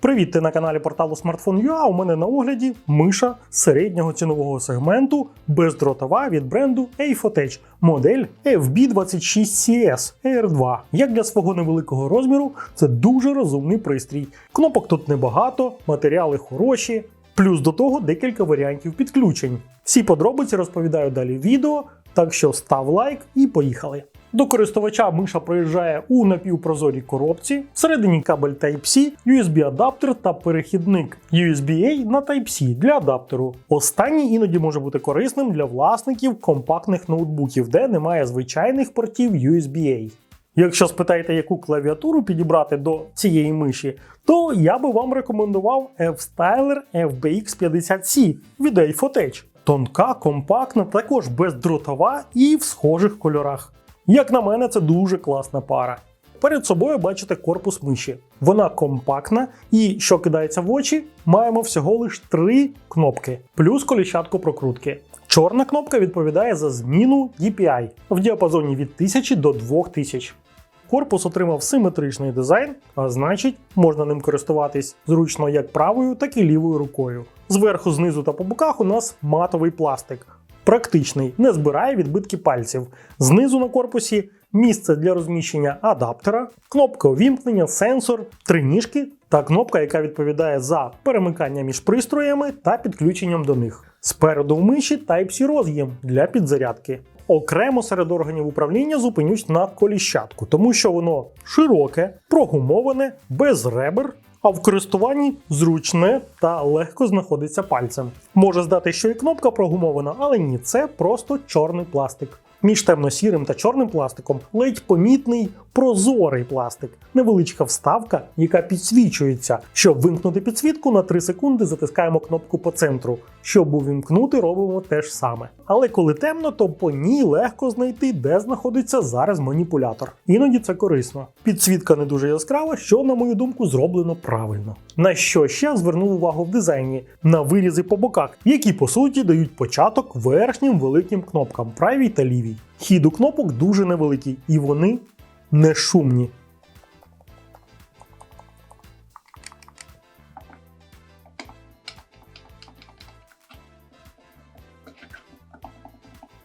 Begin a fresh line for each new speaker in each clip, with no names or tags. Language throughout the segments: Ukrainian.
Привіт, ти на каналі порталу Smartphone.ua. У мене на огляді миша середнього цінового сегменту бездротова від бренду Aifotech, модель FB26CS Air2. Як для свого невеликого розміру, це дуже розумний пристрій. Кнопок тут небагато, матеріали хороші, плюс до того декілька варіантів підключень. Всі подробиці розповідаю далі в відео, так що став лайк і поїхали. До користувача миша приїжджає у напівпрозорій коробці, всередині кабель Type-C, USB-адаптер та перехідник USB-A на Type-C для адаптеру. Останній іноді може бути корисним для власників компактних ноутбуків, де немає звичайних портів USB-A. Якщо спитаєте, яку клавіатуру підібрати до цієї миші, то я би вам рекомендував F-Styler FBX50C від Aifotech. Тонка, компактна, також бездротова і в схожих кольорах. Як на мене, це дуже класна пара. Перед собою бачите корпус миші. Вона компактна і, що кидається в очі, маємо всього лиш три кнопки, плюс коліщатку прокрутки. Чорна кнопка відповідає за зміну DPI в діапазоні від 1000 до 2000. Корпус отримав симетричний дизайн, а значить, можна ним користуватись зручно як правою, так і лівою рукою. Зверху, знизу та по боках у нас матовий пластик. Практичний, не збирає відбитки пальців. Знизу на корпусі місце для розміщення адаптера, кнопка увімкнення, сенсор, три ніжки та кнопка, яка відповідає за перемикання між пристроями та підключенням до них. Спереду в миші Type-C роз'єм для підзарядки. Окремо серед органів управління зупинюсь на коліщатку, тому що воно широке, прогумоване, без ребер, а в користуванні зручне та легко знаходиться пальцем. Може здати, що і кнопка прогумована, але ні, це просто чорний пластик. Між темно-сірим та чорним пластиком ледь помітний прозорий пластик, невеличка вставка, яка підсвічується. Щоб вимкнути підсвітку, на 3 секунди затискаємо кнопку по центру. Щоб увімкнути, робимо те ж саме. Але коли темно, то по ній легко знайти, де знаходиться зараз маніпулятор. Іноді це корисно. Підсвітка не дуже яскрава, що, на мою думку, зроблено правильно. На що ще звернув увагу в дизайні? На вирізи по боках, які по суті дають початок верхнім великим кнопкам правій та лівій. Хід у кнопок дуже невеликий, і вони не шумні.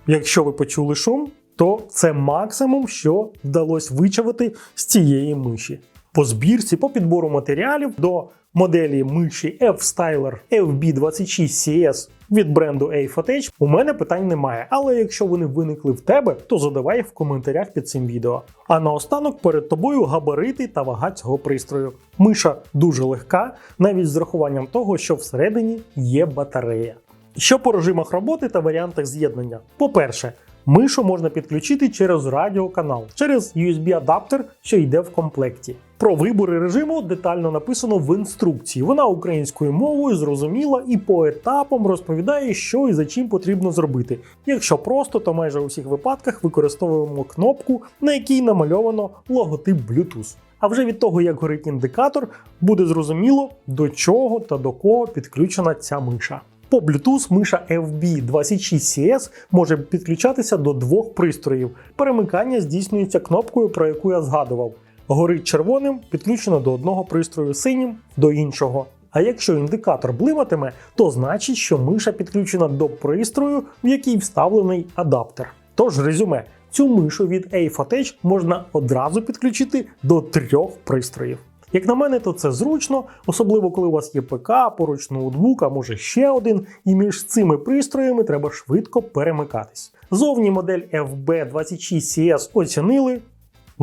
Якщо ви почули шум, то це максимум, що вдалося вичавити з цієї миші. По збірці, по підбору матеріалів до моделі миші F-Styler FB26CS від бренду Aifotech у мене питань немає. Але якщо вони виникли в тебе, то задавай в коментарях під цим відео. А наостанок перед тобою габарити та вага цього пристрою. Миша дуже легка, навіть з рахуванням того, що всередині є батарея. Що по режимах роботи та варіантах з'єднання? По-перше, мишу можна підключити через радіоканал, через USB-адаптер, що йде в комплекті. Про вибори режиму детально написано в інструкції. Вона українською мовою зрозуміла і по етапам розповідає, що і за чим потрібно зробити. Якщо просто, то майже у всіх випадках використовуємо кнопку, на якій намальовано логотип Bluetooth. А вже від того, як горить індикатор, буде зрозуміло, до чого та до кого підключена ця миша. По Bluetooth миша FB26CS може підключатися до двох пристроїв. Перемикання здійснюється кнопкою, про яку я згадував. Горить червоним, підключено до одного пристрою синім до іншого. А якщо індикатор блиматиме, то значить, що миша підключена до пристрою, в який вставлений адаптер. Тож резюме, цю мишу від Aifotech можна одразу підключити до трьох пристроїв. Як на мене, то це зручно, особливо коли у вас є ПК, поруч ноутбук, а може ще один, і між цими пристроями треба швидко перемикатись. Зовні модель FB26CS оцінили,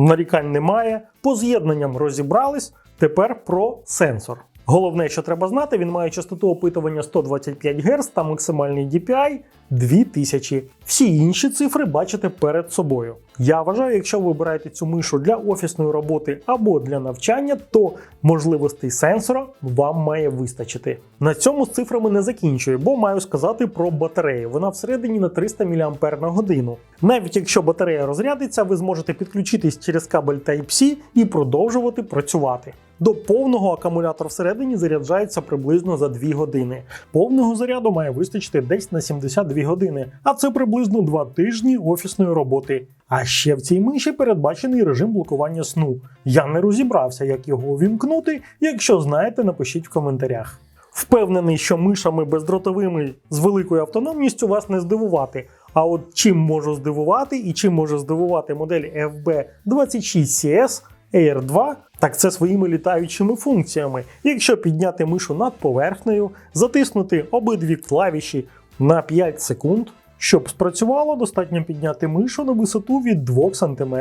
нарікань немає, по з'єднанням розібрались. Тепер про сенсор. Головне, що треба знати, він має частоту опитування 125 Гц та максимальний DPI 2000. Всі інші цифри бачите перед собою. Я вважаю, якщо ви вибираєте цю мишу для офісної роботи або для навчання, то можливостей сенсора вам має вистачити. На цьому з цифрами не закінчую, бо маю сказати про батарею. Вона всередині на 300 мАч на годину. Навіть якщо батарея розрядиться, ви зможете підключитись через кабель Type-C і продовжувати працювати. До повного акумулятор всередині заряджається приблизно за 2 години. Повного заряду має вистачити десь на 72 години, а це приблизно 2 тижні офісної роботи. А ще в цій миші передбачений режим блокування сну. Я не розібрався, як його увімкнути. Якщо знаєте, напишіть в коментарях. Впевнений, що мишами бездротовими з великою автономністю вас не здивувати. А от чим можу здивувати і чим може здивувати модель FB26CS Air 2, так це своїми літаючими функціями. Якщо підняти мишу над поверхнею, затиснути обидві клавіші на 5 секунд, щоб спрацювало, достатньо підняти мишу на висоту від 2 см.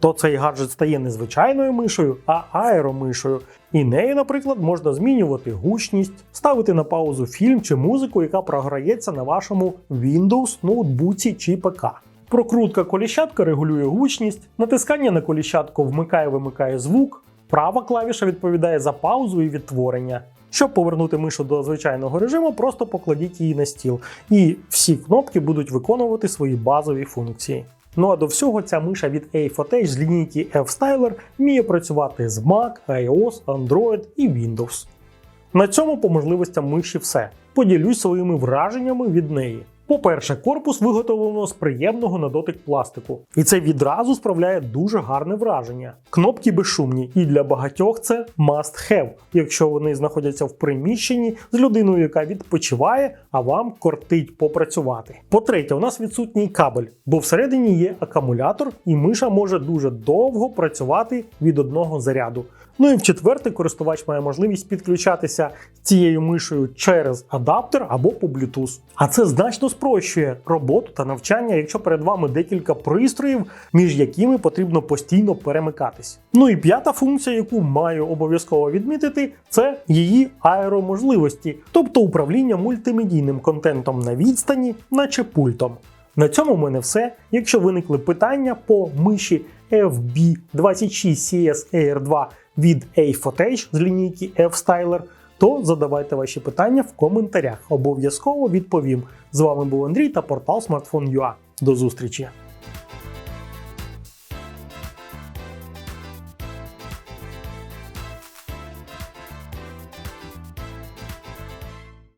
То цей гаджет стає не звичайною мишою, а аеромишою. І нею, наприклад, можна змінювати гучність, ставити на паузу фільм чи музику, яка програється на вашому Windows, ноутбуці чи ПК. Прокрутка коліщатка регулює гучність, натискання на коліщатку вмикає-вимикає звук, права клавіша відповідає за паузу і відтворення. Щоб повернути мишу до звичайного режиму, просто покладіть її на стіл, і всі кнопки будуть виконувати свої базові функції. Ну а до всього ця миша від A-Fotech з лінійки F-Styler вміє працювати з Mac, iOS, Android і Windows. На цьому по можливостям миші все. Поділюсь своїми враженнями від неї. По-перше, корпус виготовлено з приємного на дотик пластику, і це відразу справляє дуже гарне враження. Кнопки безшумні, і для багатьох це must have, якщо вони знаходяться в приміщенні з людиною, яка відпочиває, а вам кортить попрацювати. По-третє, у нас відсутній кабель, бо всередині є акумулятор, і миша може дуже довго працювати від одного заряду. Ну і в четверте, користувач має можливість підключатися цією мишею через адаптер або по Bluetooth. А це значно спрощує роботу та навчання, якщо перед вами декілька пристроїв, між якими потрібно постійно перемикатись. Ну і п'ята функція, яку маю обов'язково відмітити, це її аероможливості, тобто управління мультимедійним контентом на відстані, наче пультом. На цьому в мене все. Якщо виникли питання по миші FB26CS Air 2 від A-Fotech з лінійки F-Styler, то задавайте ваші питання в коментарях. Обов'язково відповім. З вами був Андрій та портал Smartphone.ua. До зустрічі!